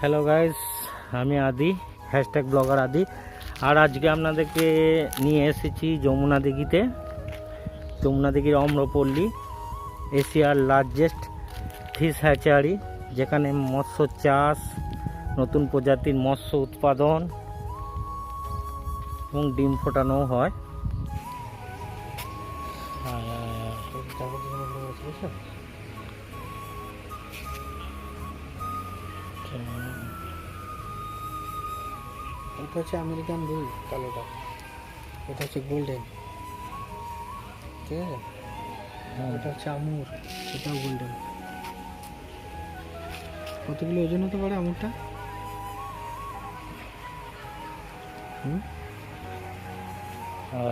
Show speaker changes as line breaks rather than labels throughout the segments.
Hello guys আমি আদি hashtag blogger আদি। আর আজকে আপনাদেরকে নিয়ে এসেছি যমুনা দিঘিতে। যমুনা দিঘির অম্রপল্লী, এশিয়ার লার্জেস্ট ফিশ হ্যাচারি যেখানে মৎস্য চাষ, নতুন প্রজাতির মৎস্য উৎপাদন এবং ডিম ফোটানোও হয়।
এটা হচ্ছে আমেরিকান রুই কালোটা। এটা হচ্ছে গোল্ডেন। ঠিক আছে? এটা হচ্ছে আমুর এটাও গোল্ডেন। কত কিলো ওজন হতে পারে আমুরটা? হুম?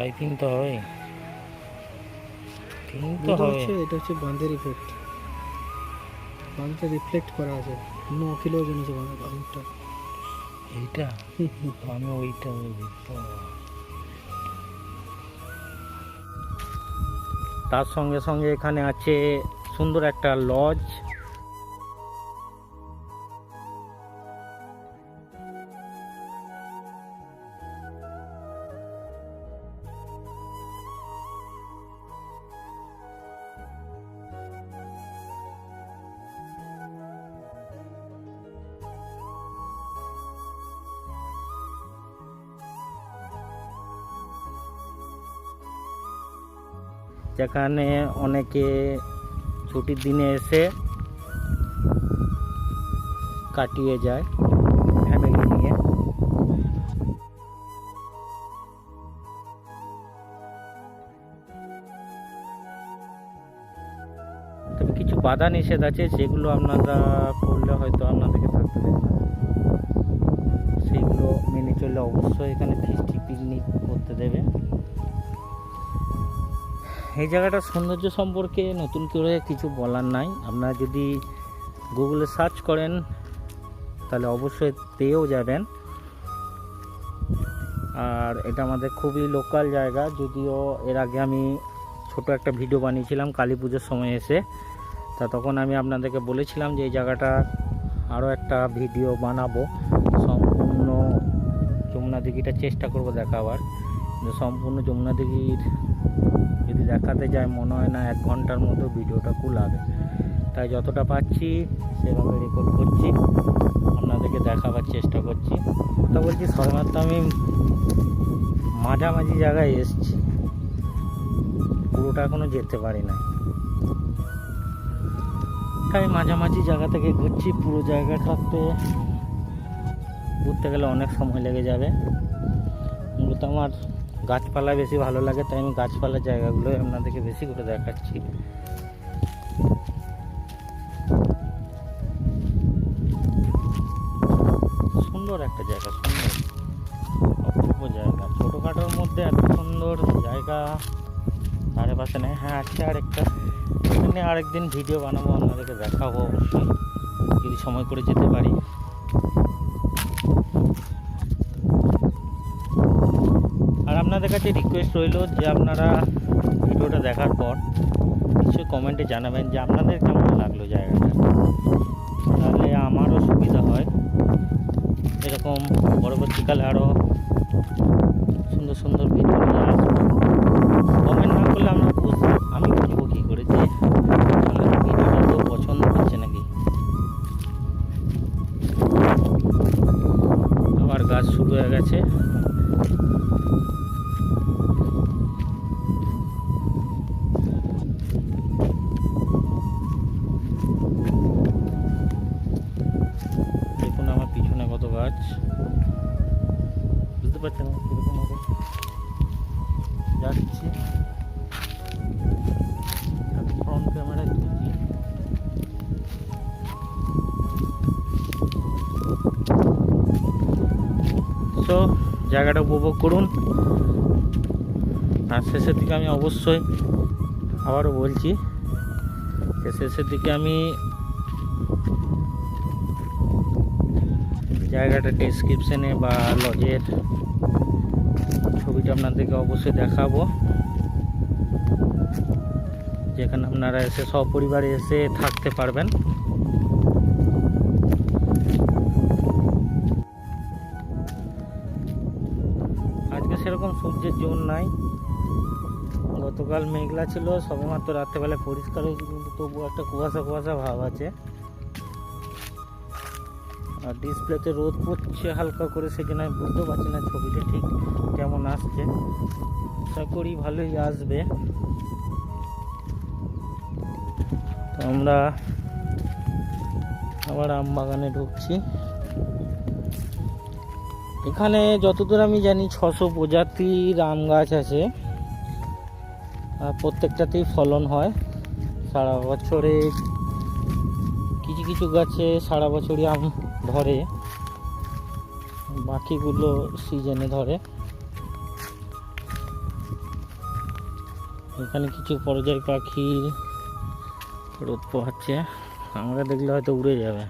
আই থিঙ্ক তো থিঙ্ক তো হবে
হচ্ছে এটা হচ্ছে বাঁধের ইফেক্ট বাঁধটা রিফ্লেক্ট করা আছে। ন কিলো ওজন আছে আমুরটা।
এইটা? আমি ওইটা তার সঙ্গে সঙ্গে এখানে আছে সুন্দর একটা লজ। যেখানে অনেকে ছুটির দিনে এসে কাটিয়ে যায় ফ্যামিলি নিয়ে। তবে কিছু বাধা নিষেধ আছে যেগুলো আপনারা করলে হয়তো আপনাদেরকে থাকতে দেবে না। সেইগুলো মেনে চললে অবশ্যই এখানে ফিস্টি পিকনিক এই জায়গাটার সৌন্দর্য সম্পর্কে নতুন করে কিছু বলার নাই। আপনারা যদি গুগলে সার্চ করেন, তাহলে অবশ্যই পেয়েও যাবেন। আর এটা আমাদের খুবই লোকাল জায়গা, যদিও এর আগে আমি ছোট একটা ভিডিও বানিয়েছিলাম কালী পুজোর সময় এসে। তা তখন আমি আপনাদেরকে বলেছিলাম যে এই জায়গাটা আরও একটা ভিডিও বানাবো। সম্পূর্ণ যমুনা দিঘিটা চেষ্টা করব দেখাবার। সম্পূর্ণ যমুনা দিঘির দেখাতে যায়, মনে হয় না এক ঘণ্টার মতো ভিডিওটা কুলাবে। তাই যতটা পাচ্ছি, সেভাবে রেকর্ড করছি, আপনাদেরকে দেখাবার চেষ্টা করছি। কথা বলছি, সবেমাত্র আমি মাঝামাঝি জায়গায় এসছি। পুরোটা এখনও যেতে পারি না তাই মাঝামাঝি জায়গা থেকে ঘুরছি, পুরো জায়গাটাতে ঘুরতে গেলে অনেক সময় লেগে যাবে। মূলত আমার গাছপালা বেশি ভালো লাগে, তাই আমি গাছপালার জায়গাগুলো আপনাদেরকে বেশি করে দেখাচ্ছি। সুন্দর একটা জায়গা, সুন্দর। অপূর্ব জায়গা। ছোটোখাটোর মধ্যে এত সুন্দর জায়গা। ধারে পাশে নেই। হ্যাঁ আছে আরেকটা। এখানে আরেকদিন ভিডিও বানাবো, আপনাদেরকে দেখাবো অবশ্যই। যদি সময় করে যেতে পারি। কাছে রিকোয়েস্ট রইল যে আপনারা ভিডিওটা দেখার পর নিশ্চয়ই কমেন্টে জানাবেন যে আপনাদের কেমন লাগল জায়গাটা। তাহলে আমারও সুবিধা হয়। এরকম পরবর্তীকালে আরও সুন্দর সুন্দর ভিডিও নিয়ে আসব। কমেন্ট না করলে আমরা বুঝ আমি বুঝব কী করে যে ভিডিওটা পছন্দ হচ্ছে নাকি। আবার গাছ শুরু হয়ে গেছে। সো জায়গাটা উপভোগ করুন। আর শেষের দিকে আমি অবশ্যই আবারও বলছি যে শেষের দিকে আমি জায়গাটা ডেসক্রিপশনে বা লজের ছবিটা আপনাদেরকে অবশ্যই দেখাবো। যেখানে আপনারা এসে সপরিবারে এসে থাকতে পারবেন। সূর্যের জোর নাই। গতকাল মেঘলা ছিল, সবেমাত্র রাত্রেবেলায় পরিষ্কার হয়েছে কিন্তু তবুও একটা কুয়াশা কুয়াশা ভাব আছে। আর ডিসপ্লেতে রোদ পড়ছে হালকা করে, সেজন্য আমি বুঝতে পারছি না ছবিটা ঠিক কেমন আসছে। আশা করি ভালোই আসবে। আমরা আবার আম বাগানে ঢুকছি। এখানে যতদূর আমি জানি ছশো প্রজাতির আম গাছ আছে। প্রত্যেকটাতেই ফলন হয়। সারা বছরে কিছু কিছু গাছে সারা বছরই আম ধরে। বাকিগুলো সিজনে ধরে। এখানে কিছু পর্যায় পাখি রোদ পোহাচ্ছে। আমাকে দেখলে হয়তো উড়ে যাবে।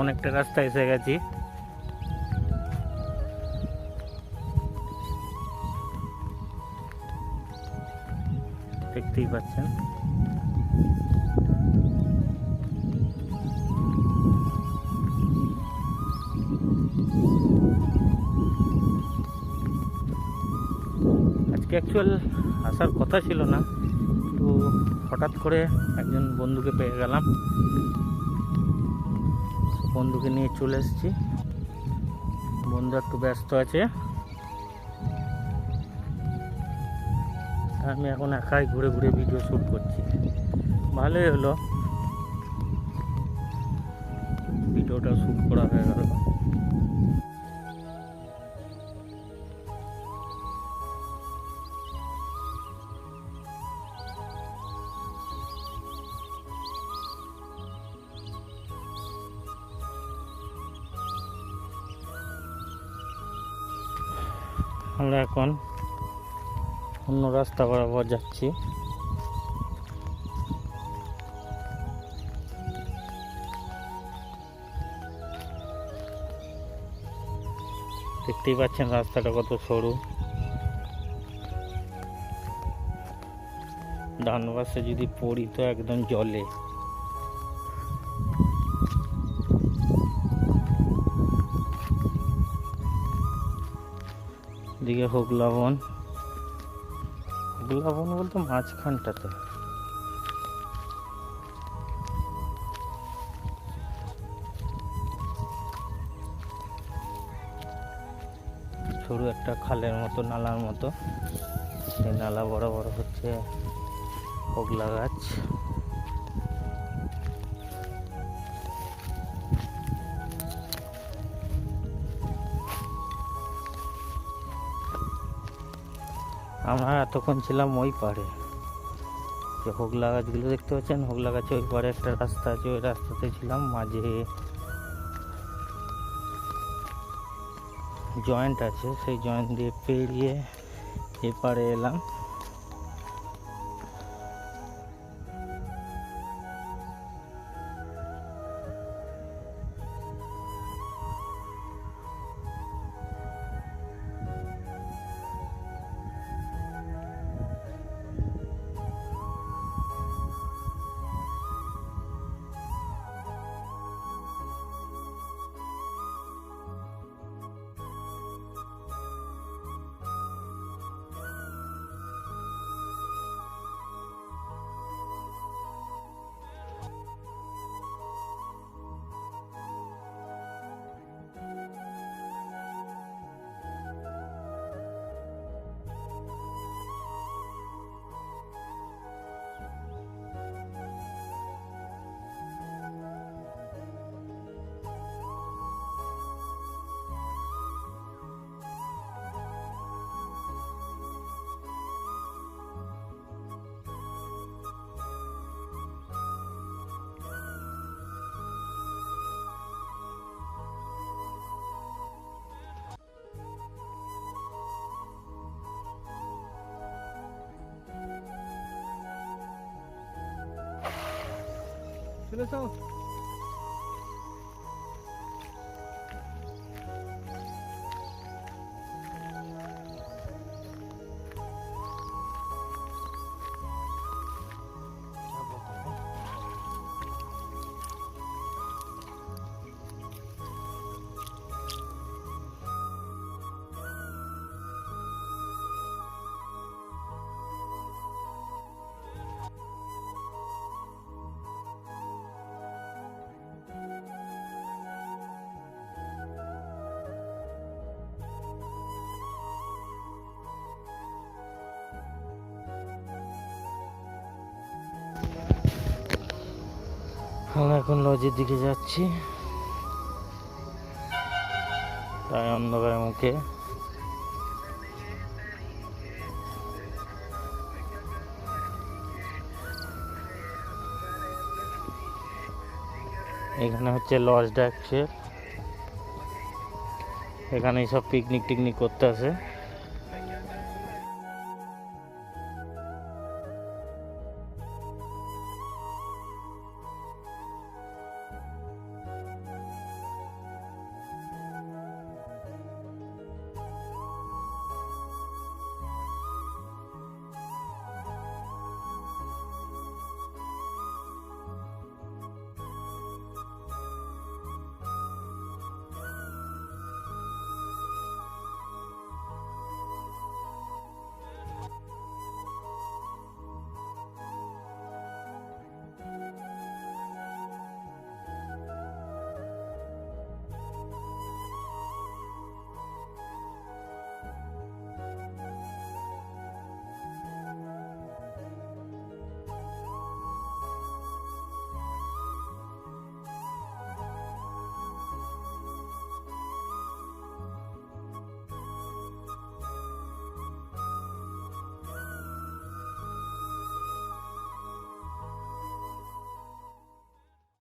অনেকটা রাস্তা এসে গেছি। দেখতেই পাচ্ছেন। আজকে অ্যাকচুয়াল আসার কথা ছিল না তো হঠাৎ করে একজন বন্ধুকে পেয়ে গেলাম। বন্ধুকে নিয়ে চলে এসেছি। বন্ধু একটু ব্যস্ত আছে। আমি এখন একাই ঘুরে ঘুরে ভিডিও শ্যুট করছি। ভালোই হলো। ভিডিওটা শ্যুট করা হয়ে গেল। আমরা এখন অন্য রাস্তা বরাবর যাচ্ছি। দেখতেই পাচ্ছেন রাস্তাটা কত সরু। ডান পাশে যদি পড়ি তো একদম জলে। দিকে হোগলা বন হোগলা বন বলতে মাঝখানটাতে। সরু একটা খালের মতো, নালার মতো। সেই নালা বড় বড় হচ্ছে হোগলা গাছ। আমরা এতক্ষণ ছিলাম ওই পারে যে হোগলা গাছগুলো দেখতে পাচ্ছেন? হোগলা গাছে ওই পারে একটা রাস্তা আছে, ওই রাস্তাতে ছিলাম মাঝে। জয়েন্ট আছে, সেই জয়েন্ট দিয়ে পেরিয়ে এপারে এলাম।
চলে যাও
আমরা এখন লজের দিকে যাচ্ছি। তাই অন্ধকারের মুখে। এখানে হচ্ছে লজ ডাকছে এখানে সব পিকনিক টিকনিক করতে আসে।